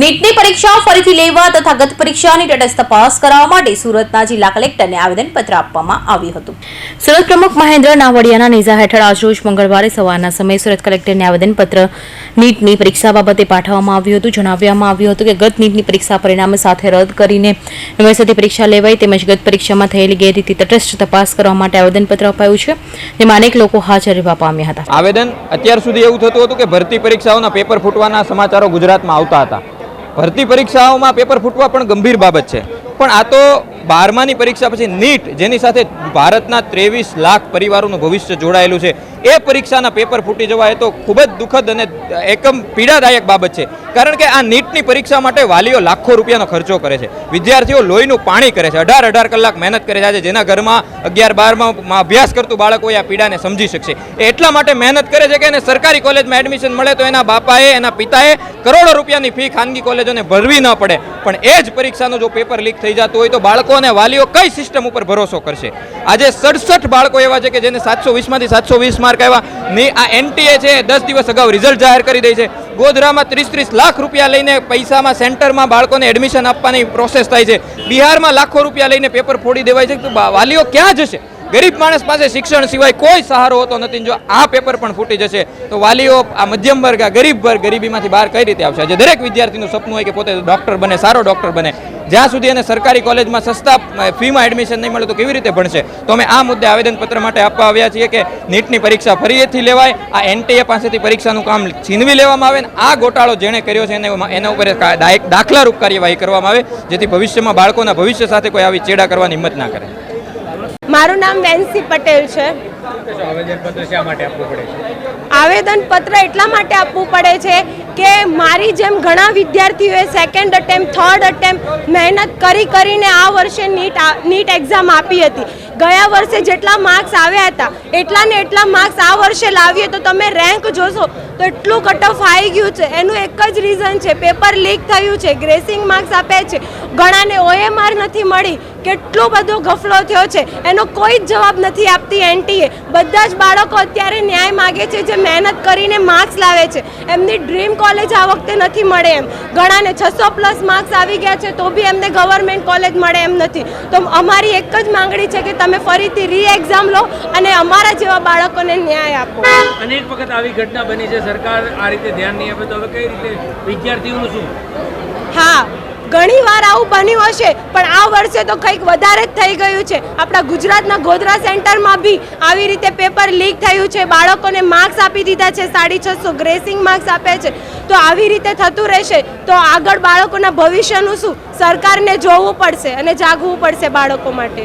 નીટની પરીક્ષા ફરીથી લેવા તથા ગત પરીક્ષાની તટસ્થ તપાસ કરાવવા માટે સુરતના જિલ્લા કલેક્ટરને આવેદનપત્ર આપવામાં આવ્યું હતું. સુરત પ્રમુખ મહેન્દ્ર નાવડિયાના નેજા હેઠળ આજરોજ મંગળવારે સવારના સમયે સુરત કલેક્ટરને આવેદનપત્ર નીટની પરીક્ષા બાબતે પાઠવવામાં આવ્યું હતું. જણાવવામાં આવ્યું હતું કે ગત નીટની પરીક્ષા પરિણામ સાથે રદ કરીને યુનિવર્સિટી પરીક્ષા લેવાઈ તેમજ ગત પરીક્ષામાં થયેલી ગેરરીતિ તટસ્થ તપાસ કરવા માટે આવેદનપત્ર અપાયું છે જેમાં અનેક લોકો હાજર રહેવા પામ્યા હતા. આવેદન અત્યાર સુધી એવું થતું હતું કે ભરતી પરીક્ષાઓના પેપર ફૂટવાના સમાચારો ગુજરાતમાં આવતા હતા. ભરતી પરીક્ષાઓમાં પેપર ફૂટવા પણ ગંભીર બાબત છે. પણ આ તો બારમાની પરીક્ષા પછી નીટ, જેની સાથે ભારતના ત્રેવીસ લાખ પરિવારોનું ભવિષ્ય જોડાયેલું છે. એ પરીક્ષાના પેપર ફૂટી જવા એ તો ખૂબ જ દુઃખદ અને એકમ પીડાદાયક બાબત છે. કારણ કે આ નીટની પરીક્ષા માટે વાલીઓ લાખો રૂપિયાનો ખર્ચો કરે છે. વિદ્યાર્થીઓ લોહીનું પાણી કરે છે. અઢાર અઢાર કલાક મહેનત કરે છે જેના ઘરમાં અગિયાર બારમાં અભ્યાસ કરતું બાળક આ પીડાને સમજી શકશે. એટલા માટે મહેનત કરે છે કે એને સરકારી કોલેજમાં એડમિશન મળે તો એના બાપાએ, એના પિતાએ કરોડો રૂપિયાની ફી ખાનગી કોલેજોને ભરવી ન પડે. પણ એ જ પરીક્ષાનું જો પેપર લીક થઈ જતું હોય તો બાળકો અને વાલીઓ કઈ સિસ્ટમ ઉપર ભરોસો કરશે? આજે સડસઠ બાળકો એવા છે કે જેને સાતસો વીસમાંથી સાતસો વીસ માર્ક આવ્યા. ની આ એનટીએ છે દસ દિવસ અગાઉ રિઝલ્ટ જાહેર કરી દે છે. ગોધરામાં ત્રીસ ત્રીસ લાખ રૂપિયા લઈને પૈસામાં સેન્ટરમાં બાળકોને એડમિશન આપવાની પ્રોસેસ થાય છે. બિહારમાં લાખો રૂપિયા લઈને પેપર ફોડી દેવાય છે તો વાલીઓ ક્યાં જશે? ગરીબ માણસ પાસે શિક્ષણ સિવાય કોઈ સહારો હોતો નથી. જો આ પેપર પણ ફૂટી જશે, તો વાલીઓ આ મધ્યમ વર્ગ, આ ગરીબ વર્ગ ગરીબીમાંથી બહાર કઈ રીતે આવશે? આજે દરેક વિદ્યાર્થીનું સપનું હોય કે પોતે ડોક્ટર બને, સારો ડોક્ટર બને. જ્યાં સુધી એને સરકારી કોલેજમાં સસ્તા ફીમાં એડમિશન નહીં મળે તો કેવી રીતે ભણશે? તો અમે આ મુદ્દે આવેદનપત્ર માટે આપવા આવ્યા છીએ કે નીટની પરીક્ષા ફરીથી લેવાય આ એનટીએ પાસેથી પરીક્ષાનું કામ છીનવી લેવામાં આવે ને આ ગોટાળો જેણે કર્યો છે એને એના ઉપર દાખલારૂપ કાર્યવાહી કરવામાં આવે જેથી ભવિષ્યમાં બાળકોના ભવિષ્ય સાથે કોઈ આવી ચેડા કરવાની હિંમત ના કરે. મારું નામ વેન્સી પટેલ છે. આવેદનપત્ર શા માટે આપવું પડે છે? આવેદન પત્ર એટલા માટે આપવું પડે છે કે મારી જેમ ઘણા વિદ્યાર્થીઓએ સેકન્ડ અટેમ્પ થર્ડ અટેમ્પ મહેનત કરી કરીને આ વર્ષે નીટ નીટ એક્ઝામ આપી હતી. ગયા વર્ષે જેટલા માર્ક્સ આવ્યા હતા, એટલા ને એટલા માર્ક્સ આ વર્ષે લાવીએ તો તમે રેન્ક જોશો, તો એટલું કટ ઓફ આવી ગયું છે. એનું એક જ રીઝન છે પેપર લીક થયું છે ગ્રેસિંગ માર્ક્સ આપે છે. ઘણાને ઓએમઆર નથી મળી, કેટલો બધો ગફલો થયો છે. એનો કોઈ જ જવાબ નથી આપતી એનટીએ. બધા જ બાળકો અત્યારે ન્યાય માગે છે જે મહેનત કરીને માર્ક્સ લાવે છે. એમની ડ્રીમ કોલેજ આ વખતે નથી મળે એમ. ઘણાને છસો પ્લસ માર્ક્સ આવી ગયા છે, તો બી એમને ગવર્મેન્ટ કોલેજ મળે એમ નથી. તો અમારી એક જ માંગણી છે કે તમે ફરીથી રી એક્ઝામ લો અને અમારા જેવા બાળકોને ન્યાય આપો. અનેક વખત આવી ઘટના બની છે. સરકાર આ રીતે ધ્યાન નહીં આપે તો હવે કઈ રીતે વિદ્યાર્થીઓનું શું? હા ઘણી વાર આવું બન્યું હશે પણ આ વર્ષે તો કંઈક વધારે જ થઈ ગયું છે. આપણા ગુજરાતના ગોધરા સેન્ટરમાં બી આવી રીતે પેપર લીક થયું છે. બાળકોને માર્ક્સ આપી દીધા છે. સાડી છસો ગ્રેસિંગ માર્ક્સ આપે છે. તો આવી રીતે થતું રહેશે તો આગળ બાળકોના ભવિષ્યનું શું? સરકારને જોવું પડશે અને જાગવું પડશે બાળકો માટે.